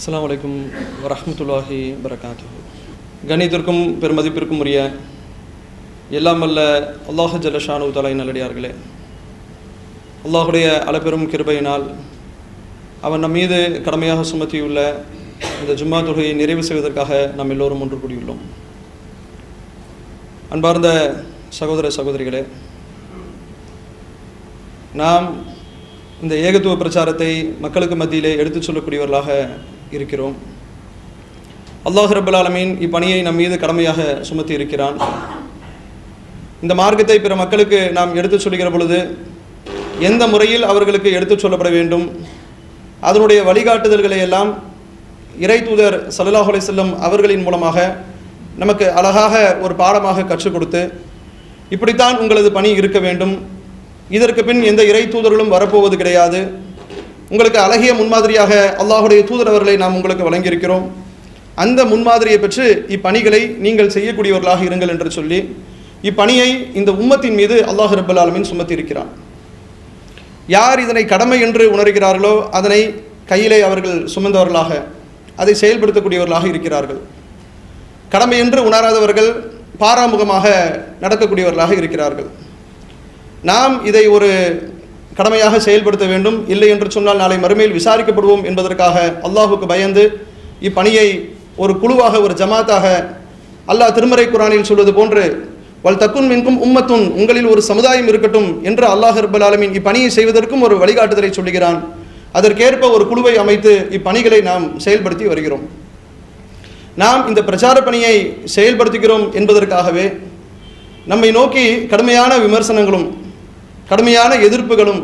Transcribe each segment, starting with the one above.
அஸ்லாம் வலைக்கும் வரமத்துல்லாஹி வரகாத்து கணிதத்திற்கும் பெருமதிப்பிற்கும் உரிய எல்லாம் வல்ல அல்லாஹ் ஜல்லஷானு தலை நல்லடியார்களே. அல்லாஹுடைய அளப்பெரும் கிருபையினால் அவன் நம் மீது கடமையாக சுமத்தியுள்ள இந்த ஜும்மா தொகையை நிறைவு செய்வதற்காக நாம் எல்லோரும் ஒன்று கூடியுள்ளோம். அன்பார்ந்த சகோதர சகோதரிகளே நாம் இந்த ஏகத்துவ பிரச்சாரத்தை மக்களுக்கு மத்தியிலே எடுத்துச் சொல்லக்கூடியவர்களாக இருக்கிறோம். அல்லாஹ் ரபுல் ஆலமீன் இப்பணியை நம் மீது கடமையாக சுமத்தி இருக்கிறான். இந்த மார்க்கத்தை பிற மக்களுக்கு நாம் எடுத்துச் சொல்லுகிற பொழுது எந்த முறையில் அவர்களுக்கு எடுத்துச் சொல்லப்பட வேண்டும்? அதனுடைய வழிகாட்டுதல்களை எல்லாம் இறை தூதர் சல்லாஹ் செல்லும் அவர்களின் மூலமாக நமக்கு அழகாக ஒரு பாடமாக கற்றுக் கொடுத்து இப்படித்தான் உங்களது பணி இருக்க வேண்டும். இதற்கு பின் எந்த இறை தூதர்களும் வரப்போவது கிடையாது. உங்களுக்கு அழகிய முன்மாதிரியாக அல்லாஹுடைய தூதரவர்களை நாம் உங்களுக்கு வழங்கியிருக்கிறோம். அந்த முன்மாதிரியை பெற்று இப்பணிகளை நீங்கள் செய்யக்கூடியவர்களாக இருங்கள் என்று சொல்லி இப்பணியை இந்த உம்மத்தின் மீது அல்லாஹ் ரபுல் ஆலமின் சுமத்தி இருக்கிறான் யார் இதனை கடமை என்று உணர்கிறார்களோ அதனை கையிலே அவர்கள் சுமந்தவர்களாக அதை செயல்படுத்தக்கூடியவர்களாக இருக்கிறார்கள். கடமை என்று உணராதவர்கள் பாராமுகமாக நடக்கக்கூடியவர்களாக இருக்கிறார்கள். நாம் இதை ஒரு கடமையாக செயல்படுத்த வேண்டும். இல்லை என்று சொன்னால் நாளை மறுமையில் விசாரிக்கப்படுவோம் என்பதற்காக அல்லாஹுக்கு பயந்து இப்பணியை ஒரு குழுவாக ஒரு ஜமாத்தாக அல்லாஹ் திருமறை குரானில் சொல்வது போன்று வல் தக்குன் மின்கும் உம்மத்துன் உங்களில் ஒரு சமுதாயம் இருக்கட்டும் என்று அல்லாஹ் ரபுல் ஆலமின் இப்பணியை செய்வதற்கும் ஒரு வழிகாட்டுதலை சொல்லுகிறான். அதற்கேற்ப ஒரு குழுவை அமைத்து இப்பணிகளை நாம் செயல்படுத்தி வருகிறோம். நாம் இந்த பிரச்சார பணியை செயல்படுத்துகிறோம் என்பதற்காகவே நம்மை நோக்கி கடுமையான விமர்சனங்களும் கடுமையான எதிர்ப்புகளும்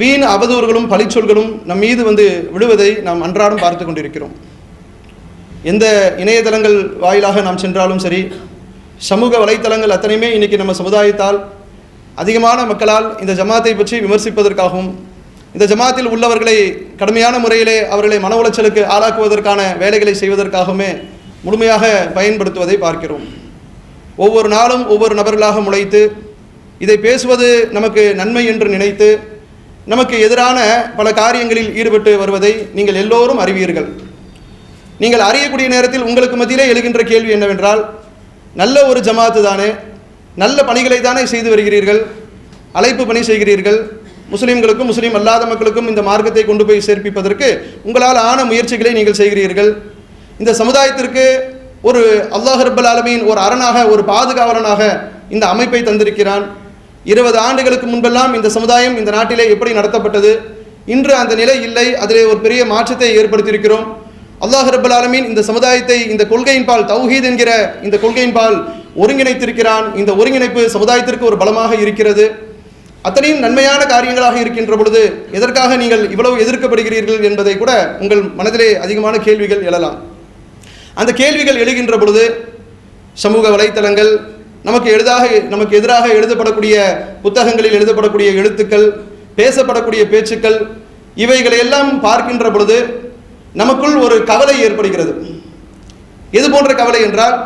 வீண் அவதூறுகளும் பழிச்சொல்களும் நம் மீது வந்து விழுவதை நாம் அன்றாடம் பார்த்து கொண்டிருக்கிறோம். எந்த இணையதளங்கள் வாயிலாக நாம் சென்றாலும் சரி சமூக வலைத்தளங்கள் அத்தனையுமே இன்றைக்கி நம்ம சமுதாயத்தால் அதிகமான மக்களால் இந்த ஜமாத்தை பற்றி விமர்சிப்பதற்காகவும் இந்த ஜமாத்தில் உள்ளவர்களை கடுமையான முறையிலே அவர்களை மன உளைச்சலுக்கு ஆளாக்குவதற்கான வேலைகளை செய்வதற்காகவுமே முழுமையாக பயன்படுத்துவதை பார்க்கிறோம். ஒவ்வொரு நாளும் ஒவ்வொரு நபர்களாக முளைத்து இதை பேசுவது நமக்கு நன்மை என்று நினைத்து நமக்கு எதிரான பல காரியங்களில் ஈடுபட்டு வருவதை நீங்கள் எல்லோரும் அறிவீர்கள். நீங்கள் அறியக்கூடிய நேரத்தில் உங்களுக்கு மத்தியிலே எழுகின்ற கேள்வி என்னவென்றால் நல்ல ஒரு ஜமாத்து தானே நல்ல பணிகளை தானே செய்து வருகிறீர்கள் அழைப்பு பணி செய்கிறீர்கள் முஸ்லீம்களுக்கும் முஸ்லீம் அல்லாத மக்களுக்கும் இந்த மார்க்கத்தை கொண்டு போய் சேர்ப்பிப்பதற்கு உங்களால் ஆன முயற்சிகளை நீங்கள் செய்கிறீர்கள். இந்த சமுதாயத்திற்கு ஒரு அல்லாஹ் ரப்பல் ஆலமீன் ஒரு அரணாக ஒரு பாதுகாவலனாக இந்த அமைப்பை தந்திருக்கிறான். இருபது ஆண்டுகளுக்கு முன்பெல்லாம் இந்த சமுதாயம் இந்த நாட்டிலே எப்படி நடத்தப்பட்டது? இன்று அந்த நிலை இல்லை. அதிலே ஒரு பெரிய மாற்றத்தை ஏற்படுத்தியிருக்கிறோம். அல்லாஹ் ரபுல் ஆலமீன் இந்த சமுதாயத்தை இந்த கொள்கையின்பால் தௌஹீத் என்கிற இந்த கொள்கையின்பால் ஒருங்கிணைத்திருக்கிறான். இந்த ஒருங்கிணைப்பு சமுதாயத்திற்கு ஒரு பலமாக இருக்கிறது. அத்தனையும் நன்மையான காரியங்களாக இருக்கின்ற பொழுது எதற்காக நீங்கள் இவ்வளவு எதிர்க்கப்படுகிறீர்கள் என்பதை கூட உங்கள் மனதிலே அதிகமான கேள்விகள் எழலாம். அந்த கேள்விகள் எழுகின்ற பொழுது சமூக வலைத்தளங்கள் நமக்கு எளிதாக நமக்கு எதிராக எழுதப்படக்கூடிய புத்தகங்களில் எழுதப்படக்கூடிய எழுத்துக்கள் பேசப்படக்கூடிய பேச்சுக்கள் இவைகளை எல்லாம் பார்க்கின்ற பொழுது நமக்குள் ஒரு கவலை ஏற்படுகிறது. எது போன்ற கவலை என்றால்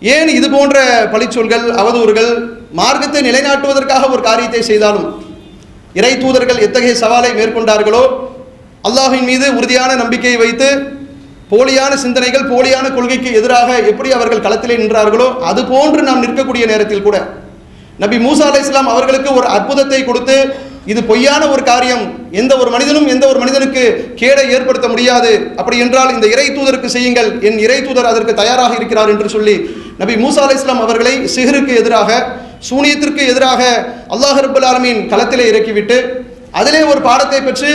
ஏன் இது போன்ற பழிச்சொல்கள் அவதூறுகள் மார்க்கத்தை நிலைநாட்டுவதற்காக ஒரு காரியத்தை செய்தாலும் இறை தூதர்கள் எத்தகைய சவாலை மேற்கொண்டார்களோ அல்லாஹின் மீது உறுதியான நம்பிக்கையை வைத்து போலியான சிந்தனைகள் போலியான கொள்கைக்கு எதிராக எப்படி அவர்கள் களத்திலே நின்றார்களோ அது போன்று நாம் நிற்கக்கூடிய நேரத்தில் கூட. நபி மூசா அலை இஸ்லாம் அவர்களுக்கு ஒரு அற்புதத்தை கொடுத்து இது பொய்யான ஒரு காரியம் எந்த ஒரு மனிதனும் எந்த ஒரு மனிதனுக்கு கேடை ஏற்படுத்த முடியாது. அப்படி என்றால் இந்த இறை தூதருக்கு செய்யுங்கள் என் இறை தூதர் அதற்கு தயாராக இருக்கிறார் என்று சொல்லி நபி மூசா அலை இஸ்லாம் அவர்களை சிஹருக்கு எதிராக சூனியத்திற்கு எதிராக அல்லாஹ் ரபுல் ஆலமீன் களத்திலே இறக்கிவிட்டு அதிலே ஒரு பாடத்தை பெற்று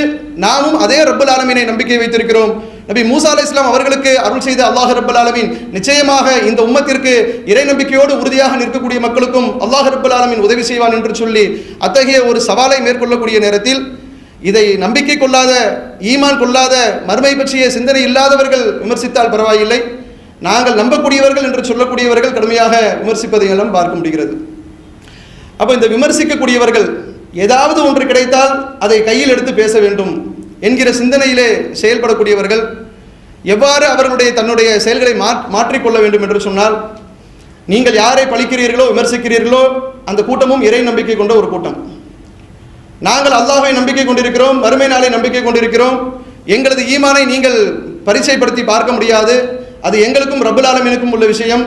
நாமும் அதே ரப்பல் ஆலமீனை நம்பிக்கை வைத்திருக்கிறோம். நபி மூசா அலி இஸ்லாம் அவர்களுக்கு அருள் செய்த அல்லாஹ் ரபுல் ஆலமின் நிச்சயமாக இந்த உம்மத்திற்கு இறை நம்பிக்கையோடு உறுதியாக நிற்கக்கூடிய மக்களுக்கும் அல்லாஹ் ரபுல் ஆலமின் உதவி செய்வான் என்று சொல்லி அத்தகைய ஒரு சவாலை மேற்கொள்ளக்கூடிய நேரத்தில் இதை நம்பிக்கை கொள்ளாத ஈமான் கொள்ளாத மறுமை பற்றிய சிந்தனை இல்லாதவர்கள் விமர்சித்தால் பரவாயில்லை. நாங்கள் நம்பக்கூடியவர்கள் என்று சொல்லக்கூடியவர்கள் கடுமையாக விமர்சிப்பதை எல்லாம் பார்க்க முடிகிறது. அப்போ இந்த விமர்சிக்கக்கூடியவர்கள் ஏதாவது ஒன்று கிடைத்தால் அதை கையில் எடுத்து பேச வேண்டும் என்கிற சிந்தனையிலே செயல்படக்கூடியவர்கள் எவ்வாறு அவர்களுடைய தன்னுடைய செயல்களை மா மாற்றிக்கொள்ள வேண்டும் என்று சொன்னால் நீங்கள் யாரை பழிக்கிறீர்களோ விமர்சிக்கிறீர்களோ அந்த கூட்டமும் இறை நம்பிக்கை கொண்ட ஒரு கூட்டம். நாங்கள் அல்லாஹை நம்பிக்கை கொண்டிருக்கிறோம் மறுமை நாளை நம்பிக்கை கொண்டிருக்கிறோம். எங்களது ஈமானை நீங்கள் பரிச்சைப்படுத்தி பார்க்க முடியாது. அது எங்களுக்கும் ரப்பல் உள்ள விஷயம்.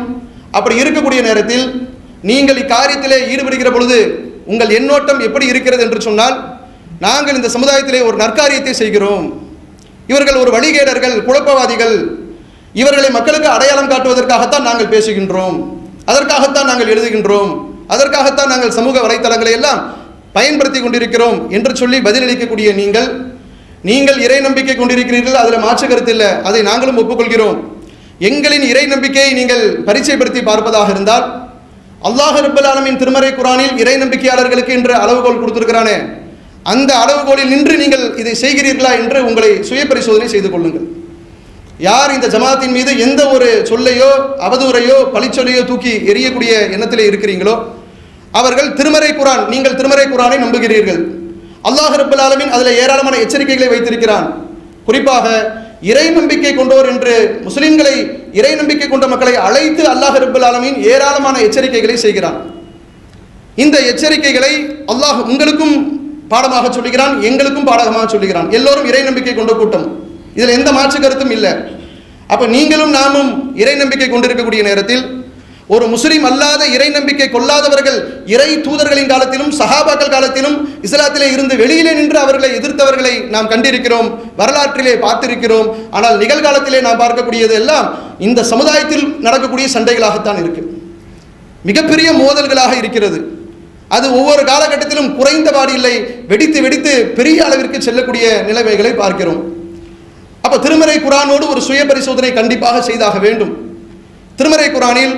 அப்படி இருக்கக்கூடிய நேரத்தில் நீங்கள் இக்காரியத்திலே ஈடுபடுகிற பொழுது உங்கள் எண்ணோட்டம் எப்படி இருக்கிறது என்று சொன்னால் நாங்கள் இந்த சமுதாயத்திலே ஒரு நற்காரியத்தை செய்கிறோம். இவர்கள் ஒரு வழிகேடர்கள் குழப்பவாதிகள். இவர்களை மக்களுக்கு அடையாளம் காட்டுவதற்காகத்தான் நாங்கள் பேசுகின்றோம். அதற்காகத்தான் நாங்கள் எழுதுகின்றோம். அதற்காகத்தான் நாங்கள் சமூக வலைத்தளங்களை எல்லாம் பயன்படுத்தி கொண்டிருக்கிறோம் என்று சொல்லி பதிலளிக்கக்கூடிய நீங்கள் நீங்கள் இறை நம்பிக்கை கொண்டிருக்கிறீர்கள் அதில் மாற்று கருத்து இல்லை. அதை நாங்களும் ஒப்புக்கொள்கிறோம். எங்களின் இறை நம்பிக்கையை நீங்கள் பரிச்சயப்படுத்தி பார்ப்பதாக இருந்தால் அல்லாஹ் ரபுல் ஆலமின் திருமறை குரானில் இறை நம்பிக்கையாளர்களுக்கு என்று அளவுகோல் கொடுத்திருக்கிறானே. அந்த அளவுகோலில் நின்று நீங்கள் இதை செய்கிறீர்களா என்று உங்களை சுய பரிசோதனை செய்து கொள்ளுங்கள். யார் இந்த ஜமாத்தின் மீது எந்த ஒரு சொல்லையோ அவதூறையோ பழிச்சொல்லையோ தூக்கி எரியக்கூடிய எண்ணத்திலே இருக்கிறீங்களோ அவர்கள் திருமறை குரான் நீங்கள் திருமறை குரானை நம்புகிறீர்கள். அல்லாஹ் ரபுல் ஆலமின் அதில் ஏராளமான எச்சரிக்கைகளை வைத்திருக்கிறான். குறிப்பாக இறை நம்பிக்கை கொண்டோர் என்று முஸ்லிம்களை இறை நம்பிக்கை கொண்ட மக்களை அழைத்து அல்லாஹ் ரபுல் ஆலமின் ஏராளமான எச்சரிக்கைகளை செய்கிறான். இந்த எச்சரிக்கைகளை அல்லாஹ் உங்களுக்கும் பாடமாக சொல்லுகிறான் எங்களுக்கும் பாடகமாக சொல்லுகிறான். எல்லோரும் இறை நம்பிக்கை கொண்ட கூட்டம். இதில் எந்த மாற்று கருத்தும் இல்லை. அப்போ நீங்களும் நாமும் இறை நம்பிக்கை கொண்டிருக்கக்கூடிய நேரத்தில் ஒரு முஸ்லீம் அல்லாத இறை நம்பிக்கை கொள்ளாதவர்கள் இறை தூதர்களின் காலத்திலும் சஹாபாக்கள் காலத்திலும் இஸ்லாத்திலே இருந்து வெளியிலே நின்று அவர்களை எதிர்த்தவர்களை நாம் கண்டிருக்கிறோம் வரலாற்றிலே பார்த்திருக்கிறோம். ஆனால் நிகழ்காலத்திலே நாம் பார்க்கக்கூடியது எல்லாம் இந்த சமுதாயத்தில் நடக்கக்கூடிய சண்டைகளாகத்தான் இருக்கு. மிகப்பெரிய மோதல்களாக இருக்கிறது. அது ஒவ்வொரு காலகட்டத்திலும் குறைந்தபாடு இல்லை வெடித்து வெடித்து பெரிய அளவிற்கு செல்லக்கூடிய நிலைமைகளை பார்க்கிறோம். அப்போ திருமறை குரானோடு ஒரு சுய பரிசோதனை கண்டிப்பாக செய்தாக வேண்டும். திருமறை குரானில்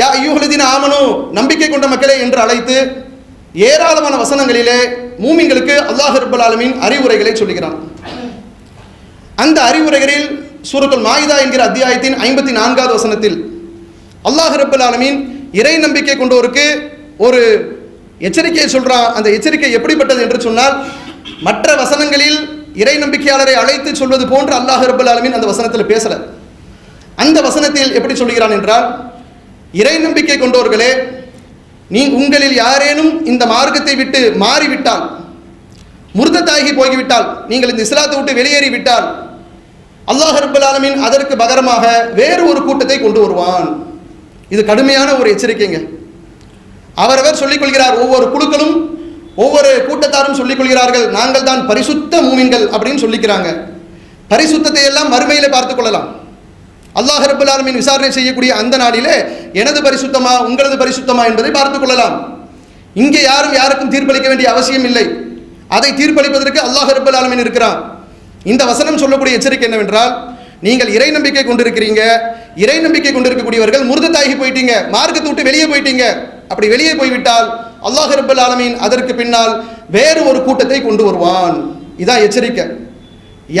யா ஐயூஹலதீன் ஆமனோ நம்பிக்கை கொண்ட மக்களே என்று அழைத்து ஏராளமான வசனங்களிலே மூமிங்களுக்கு அல்லாஹ் ரபுல் ஆலமின் அறிவுரைகளை சொல்லுகிறான் அந்த அறிவுரைகளில் சூரத்துல் மாயிதா என்கிற அத்தியாயத்தின் ஐம்பத்தி நான்காவது வசனத்தில் அல்லாஹ் ரபுல் ஆலமின் இறை நம்பிக்கை கொண்டோருக்கு ஒரு எச்சரிக்கையை சொல்கிறான் அந்த எச்சரிக்கை எப்படிப்பட்டது என்று சொன்னால் மற்ற வசனங்களில் இறை நம்பிக்கையாளரை அழைத்து சொல்வது போன்று அல்லாஹ் ரபுல் ஆலமீன் அந்த வசனத்தில் பேசலை. அந்த வசனத்தில் எப்படி சொல்கிறான் என்றால் இறை நம்பிக்கை கொண்டோர்களே நீ உங்களில் யாரேனும் இந்த மார்க்கத்தை விட்டு மாறிவிட்டால் முருதத்தாகி போய்விட்டால் நீங்கள் இந்த இஸ்லாத்தை விட்டு வெளியேறி விட்டால் அல்லாஹ் ரபுல் ஆலமீன் அதற்கு பகரமாக வேறு ஒரு கூட்டத்தை கொண்டு வருவான். இது கடுமையான ஒரு எச்சரிக்கைங்க. அவரவர் சொல்லிக்கொள்கிறார் ஒவ்வொரு குழுக்களும் ஒவ்வொரு கூட்டத்தாரும் சொல்லிக்கொள்கிறார்கள் நாங்கள் தான் பரிசுத்த மூமின்கள் அப்படின்னு சொல்லிக்கிறாங்க. பரிசுத்தத்தை எல்லாம் மறுமையில் பார்த்துக்கொள்ளலாம் அல்லாஹ் ரபுல் ஆலமின் விசாரணை செய்யக்கூடிய அந்த நாளிலே எனது பரிசுத்தமா உங்களது பரிசுத்தமா என்பதை பார்த்துக் கொள்ளலாம். இங்கே யாரும் யாருக்கும் தீர்ப்பளிக்க வேண்டிய அவசியம் இல்லை. அதை தீர்ப்பளிப்பதற்கு அல்லாஹ் ரபுல் ஆலமின் இருக்கிறான். இந்த வசனம் சொல்லக்கூடிய எச்சரிக்கை என்னவென்றால் நீங்கள் இறை நம்பிக்கை கொண்டிருக்கிறீங்க இறை நம்பிக்கை கொண்டிருக்கக்கூடியவர்கள் முருதத்தாகி போயிட்டீங்க மார்க்கத்தை விட்டு வெளியே போயிட்டீங்க. அப்படி வெளியே போய்விட்டால் அல்லாஹ் ரபுல் ஆலமீன் அதற்கு பின்னால் வேறு ஒரு கூட்டத்தை கொண்டு வருவான். இதான் எச்சரிக்கை.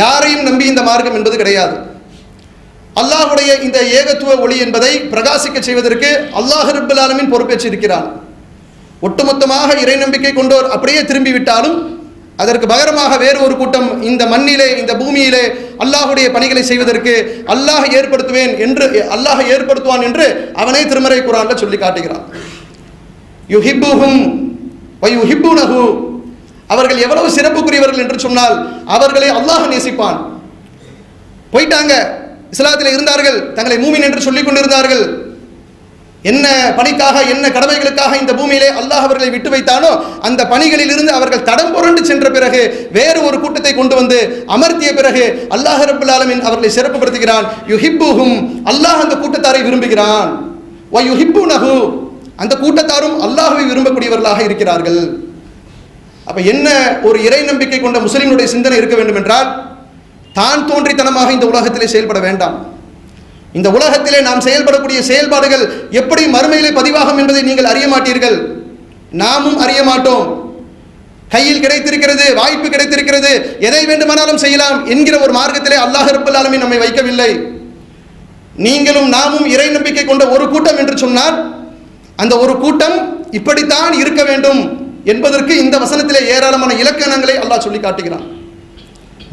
யாரையும் நம்பி இந்த மார்க்கம் என்பது கிடையாது. அல்லாஹுடைய இந்த ஏகத்துவ ஒளி என்பதை பிரகாசிக்க செய்வதற்கு அல்லாஹ் ரபுல் ஆலமீன் பொறுப்பேற்றிருக்கிறான். ஒட்டுமொத்தமாக இறை நம்பிக்கை கொண்டோர் அப்படியே திரும்பி விட்டாலும் அதற்கு பகரமாக வேறு ஒரு கூட்டம் இந்த மண்ணிலே இந்த பூமியிலே அல்லாஹுடைய பணிகளை செய்வதற்கு அல்லாஹ் ஏற்படுத்துவேன் என்று அல்லாஹ் ஏற்படுத்துவான் என்று அவனே திருமறை குரான்ல சொல்லி காட்டுகிறான். யுஹிப்புஹும் வயுஹிப்புனஹு. அவர்கள் எவ்வளவு சிறப்புக்குரியவர்கள் என்று சொன்னால் அவர்களை அல்லாஹ் நேசிப்பான். போயிட்டாங்க. இஸ்லாத்தில் இருந்தார்கள். தங்களை மூமின் என்று சொல்லிக் கொண்டிருந்தார்கள். என்ன பணிக்காக என்ன கடமைகளுக்காக இந்த பூமியிலே அல்லாஹ் அவர்களை விட்டு வைத்தானோ அந்த பணிகளில் இருந்து அவர்கள் தடம் புரண்டு சென்ற பிறகு வேறு ஒரு கூட்டத்தை கொண்டு வந்து அமர்த்திய பிறகு அல்லாஹ் ரபுல் ஆலமின் அவர்களை சிறப்புப்படுத்துகிறான் யுஹிப்புஹும் அல்லாஹ் அந்த கூட்டத்தாரை விரும்புகிறான். வ யுஹிப்புனஹு அந்த கூட்டத்தாரும் அல்லாஹுவை விரும்பக்கூடியவர்களாக இருக்கிறார்கள். அப்ப என்ன ஒரு இறை நம்பிக்கை கொண்ட முஸ்லிம்களுடைய சிந்தனை இருக்க வேண்டும் என்றால் தான் தோன்றித்தனமாக இந்த உலகத்திலே செயல்பட வேண்டாம். இந்த உலகத்திலே நாம் செயல்படக்கூடிய செயல்பாடுகள் எப்படி மறுமையிலே பதிவாகும் என்பதை நீங்கள் அறிய மாட்டீர்கள். நாமும் அறிய மாட்டோம். கையில் கிடைத்திருக்கிறது வாய்ப்பு கிடைத்திருக்கிறது எதை வேண்டுமானாலும் செய்யலாம் என்கிற ஒரு மார்க்கத்திலே அல்லாஹ் ரப்பல் நம்மை வைக்கவில்லை. நீங்களும் நாமும் இறை நம்பிக்கை கொண்ட ஒரு கூட்டம் என்று சொன்னால் அந்த ஒரு கூட்டம் இப்படித்தான் இருக்க வேண்டும் என்பதற்கு இந்த வசனத்திலே ஏராளமான இலக்கணங்களை அல்லாஹ் சொல்லி காட்டுகிறான்.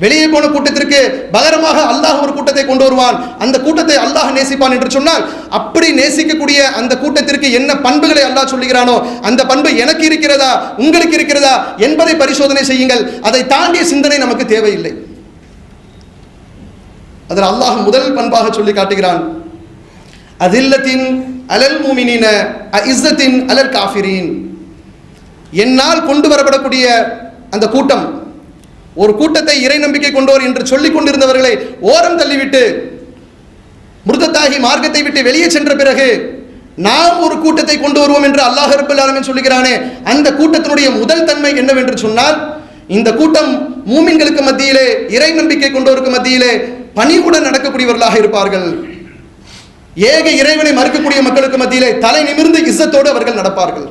வெளியே போன கூட்டத்திற்கு பகரமாக அல்லாஹ் ஒரு கூட்டத்தை கொண்டு வருவான். அந்த கூட்டத்தை அல்லாஹ் நேசிப்பான் என்று சொன்னால் அப்படி நேசிக்கக்கூடிய அந்த கூட்டத்திற்கு என்ன பண்புகளை அல்லாஹ் சொல்லுகிறானோ அந்த பண்பு எனக்கு இருக்கிறதா உங்களுக்கு இருக்கிறதா என்பதை பரிசோதனை செய்யுங்கள். அதை தாண்டிய சிந்தனை நமக்கு தேவையில்லை. அதில் அல்லாஹ் முதல் பண்பாக சொல்லி காட்டுகிறான். அதில்லத்தின் அலல் மூமினின இஸ்ஸத்தின் அலல் காஃபிரின். என்னால் கொண்டு வரப்படக்கூடிய அந்த கூட்டம் ஒரு கூட்டத்தை இறை நம்பிக்கை கொண்டோர் என்று சொல்லிக் கொண்டிருந்தவர்களை ஓரம் தள்ளிவிட்டு மிருதத்தாகி மார்க்கத்தை விட்டு வெளியே சென்ற பிறகு நாம் ஒரு கூட்டத்தை கொண்டு வருவோம் என்று அல்லாஹ் ரப்பல் ஆலமீன் சொல்லுகிறானே அந்த கூட்டத்தினுடைய முதல் தன்மை என்னவென்று சொன்னால் இந்த கூட்டம் மூமின்களுக்கு மத்தியிலே இறை நம்பிக்கை கொண்டோருக்கு மத்தியிலே பணிவுடன் நடக்கக்கூடியவர்களாக இருப்பார்கள். ஏக இறைவனை மறுக்கக்கூடிய மக்களுக்கு மத்தியிலே தலை நிமிர்ந்து இஸ்ஸத்தோடு அவர்கள் நடப்பார்கள்.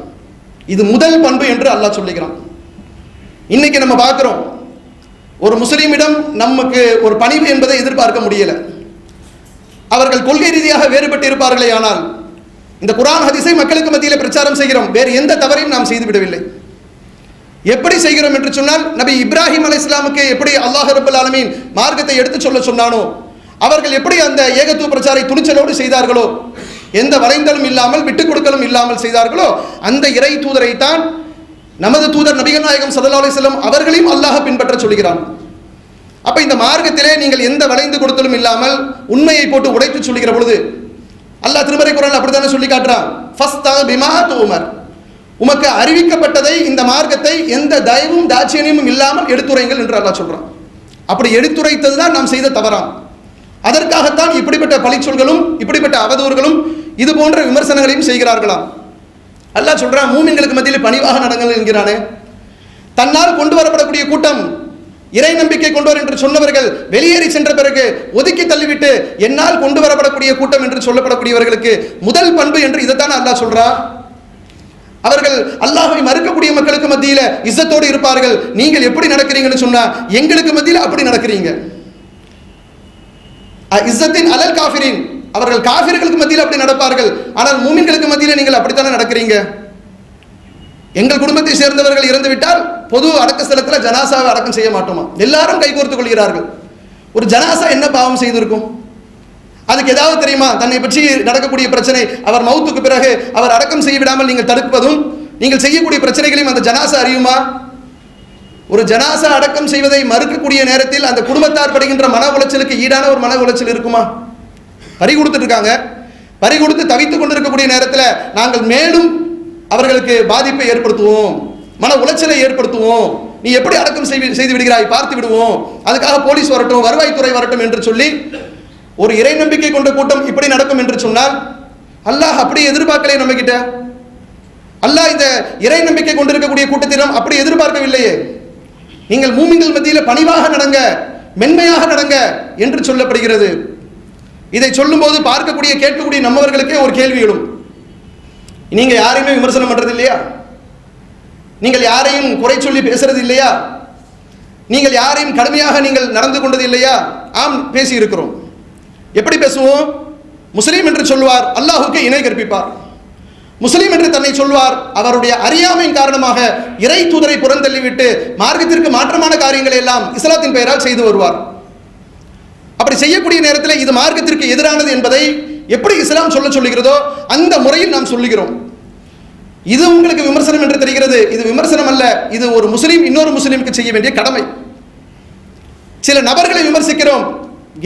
இது முதல் பண்பு என்று அல்லாஹ் சொல்லுகிறான். இன்னைக்கு நம்ம பார்க்குறோம் ஒரு முஸ்லீமிடம் நமக்கு ஒரு பணிவு என்பதை எதிர்பார்க்க முடியல. அவர்கள் கொள்கை ரீதியாக வேறுபட்டு இருப்பார்களே ஆனால் இந்த குரான் ஹதிசை மக்களுக்கு மத்தியில் பிரச்சாரம் செய்கிறோம். வேறு எந்த தவறையும் நாம் செய்து விடவில்லை. எப்படி செய்கிறோம் என்று சொன்னால் நபி இப்ராஹிம் அலை இஸ்லாமுக்கு எப்படி அல்லாஹ் ரபுல் ஆலமீன் மார்க்கத்தை எடுத்துச் சொல்ல சொன்னானோ அவர்கள் எப்படி அந்த ஏகத்துவ பிரச்சாரை துணிச்சலோடு செய்தார்களோ எந்த வளைந்தலும் இல்லாமல் விட்டுக் கொடுக்கலும் இல்லாமல் செய்தார்களோ அந்த இறை தூதரை தான் நமது தூதர் நபிகள் நாயகம் சல்லா செல்லும் அவர்களையும் அல்லாஹ் பின்பற்ற சொல்கிறான். அப்ப இந்த மார்க்கத்திலே நீங்கள் எந்த வளைந்து கொடுத்தலும் இல்லாமல் உண்மையை போட்டு உடைத்து சொல்லுகிற பொழுது அல்லாஹ் திருமறை குரான் அப்படித்தானே சொல்லி காட்டுறான். ஃபஸ்தா உமக்கு அறிவிக்கப்பட்டதை இந்த மார்க்கத்தை எந்த தயவும் தாட்சியமும் இல்லாமல் எடுத்துரைங்கள் என்று அல்லாஹ் சொல்றான். அப்படி எடுத்துரைத்தது தான் நாம் செய்த தவறான் அதற்காகத்தான் இப்படிப்பட்ட பழிச்சொல்களும் இப்படிப்பட்ட அவதூறுகளும் இது போன்ற விமர்சனங்களையும் செய்கிறார்களாம். அல்லாஹ் சொல்கிறான் மூமின்களுக்கு மத்தியில் பணிவாக நடங்கள் என்கிறானே. தன்னால் கொண்டு வரப்படக்கூடிய கூட்டம் இறை நம்பிக்கை கொண்டோர் என்று சொன்னவர்கள் வெளியேறி சென்ற பிறகு ஒதுக்கி தள்ளிவிட்டு என்னால் கொண்டு வரப்படக்கூடிய கூட்டம் என்று சொல்லப்படக்கூடியவர்களுக்கு முதல் பண்பு என்று இதைத்தான் அல்லாஹ் சொல்றான். அவர்கள் அல்லாஹை மறுக்கக்கூடிய மக்களுக்கு மத்தியில் இசத்தோடு இருப்பார்கள். நீங்கள் எப்படி நடக்கிறீங்கன்னு சொன்னா எங்களுக்கு மத்தியில் அப்படி நடக்கிறீங்க. இஸ்ஸத்தின் அலல் காஃபிரின். அவர்கள் காஃபிர்களுக்கு மத்தியில் அப்படி நடப்பார்கள். ஆனால் மூமின்களுக்கு மத்தியில் நீங்கள் அப்படித்தானே நடக்கிறீங்க? எங்கள் குடும்பத்தை சேர்ந்தவர்கள் இறந்து விட்டால் பொது அடக்க ஸ்தலத்தில் ஜனாசாவை அடக்கம் செய்ய மாட்டோமா? எல்லாரும் கைகோர்த்து கொள்கிறார்கள். ஒரு ஜனாசா என்ன பாவம் செய்திருக்கும்? அதுக்கு ஏதாவது தெரியுமா? தன்னை பற்றி நடக்கக்கூடிய பிரச்சனை அவர் மௌத்துக்கு பிறகு அவர் அடக்கம் செய்ய விடாமல் நீங்கள் தடுப்பதும் நீங்கள் செய்யக்கூடிய பிரச்சனைகளையும் அந்த ஜனாசா அறியுமா? ஒரு ஜனாசா அடக்கம் செய்வதை மறுக்கக்கூடிய நேரத்தில் அந்த குடும்பத்தார் படுகின்ற மன உளைச்சலுக்கு ஈடான ஒரு மன உளைச்சல் இருக்குமா? பறி கொடுத்துட்ருக்காங்க பறி கொடுத்து தவித்துக் கொண்டிருக்கக்கூடிய நேரத்தில் நாங்கள் மேலும் அவர்களுக்கு பாதிப்பை ஏற்படுத்துவோம். மன உளைச்சலை ஏற்படுத்துவோம். நீ எப்படி அடக்கம் செய்து விடுகிறாய்? பார்த்து விடுவோம். அதுக்காக போலீஸ் வரட்டும் வருவாய்த்துறை வரட்டும் என்று சொல்லி ஒரு இறை நம்பிக்கை கொண்ட கூட்டம் இப்படி நடக்கும் என்று சொன்னால் அல்லாஹ் அப்படி எதிர்பார்க்கலை நம்ம கிட்ட அல்லாஹ் இந்த இறை நம்பிக்கை கொண்டிருக்கக்கூடிய கூட்டத்திடம் அப்படி எதிர்பார்க்கவில்லையே. நீங்கள் மூமிங்கள் மத்தியில் பணிவாக நடங்க மென்மையாக நடங்க என்று சொல்லப்படுகிறது. இதை சொல்லும்போது பார்க்கக்கூடிய கேட்கக்கூடிய நம்மவர்களுக்கே ஒரு கேள்வி எழும். நீங்கள் யாரையுமே விமர்சனம் பண்ணுறது இல்லையா நீங்கள் யாரையும் குறை சொல்லி பேசுறது இல்லையா நீங்கள் யாரையும் கடுமையாக நீங்கள் நடந்து கொண்டது இல்லையா ஆம் பேசி இருக்கிறோம் எப்படி பேசுவோம்? முஸ்லீம் என்று சொல்வார் அல்லாஹுக்கு இணை கற்பிப்பார். முஸ்லீம் என்று தன்னை சொல்வார். அவருடைய அறியாமையின் காரணமாக இறை தூதரை புறந்தள்ளிவிட்டு மார்க்கத்திற்கு மாற்றமான காரியங்களை எல்லாம் இஸ்லாத்தின் பெயரால் செய்து வருவார். அப்படி செய்யக்கூடிய நேரத்தில் இது மார்க்கத்திற்கு எதிரானது என்பதை எப்படி இஸ்லாம் சொல்ல சொல்லுகிறதோ அந்த முறையில் நாம் சொல்லுகிறோம். இது உங்களுக்கு விமர்சனம் என்று தெரிகிறது. இது விமர்சனம் அல்ல. இது ஒரு முஸ்லீம் இன்னொரு முஸ்லீமுக்கு செய்ய வேண்டிய கடமை. சில நபர்களை விமர்சிக்கிறோம்.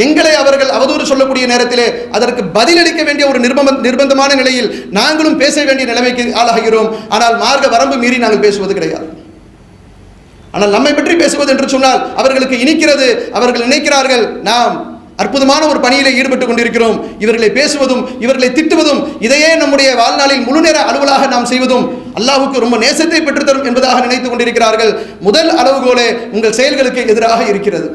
எங்களை அவர்கள் அவதூறு சொல்லக்கூடிய நேரத்திலே அதற்கு பதிலளிக்க வேண்டிய ஒரு நிர்பந்த நிர்பந்தமான நிலையில் நாங்களும் பேச வேண்டிய நிலைமைக்கு ஆளாகிறோம். ஆனால் மார்க்க வரம்பு மீறி நாங்கள் பேசுவது கிடையாது. ஆனால் நம்மை பற்றி பேசுவது என்று சொன்னால் அவர்களுக்கு இனிக்கிறது அவர்கள் நினைக்கிறார்கள் நாம் அற்புதமான ஒரு பணியிலே ஈடுபட்டு கொண்டிருக்கிறோம். இவர்களை பேசுவதும் இவர்களை திட்டுவதும் இதையே நம்முடைய வாழ்நாளில் முழு நேர அலுவலாக நாம் செய்வதும் அல்லாஹுக்கு ரொம்ப நேசத்தை பெற்றுத்தரும் என்பதாக நினைத்துக் கொண்டிருக்கிறார்கள். முதல் அளவுகோலே உங்கள் செயல்களுக்கு எதிராக இருக்கிறது.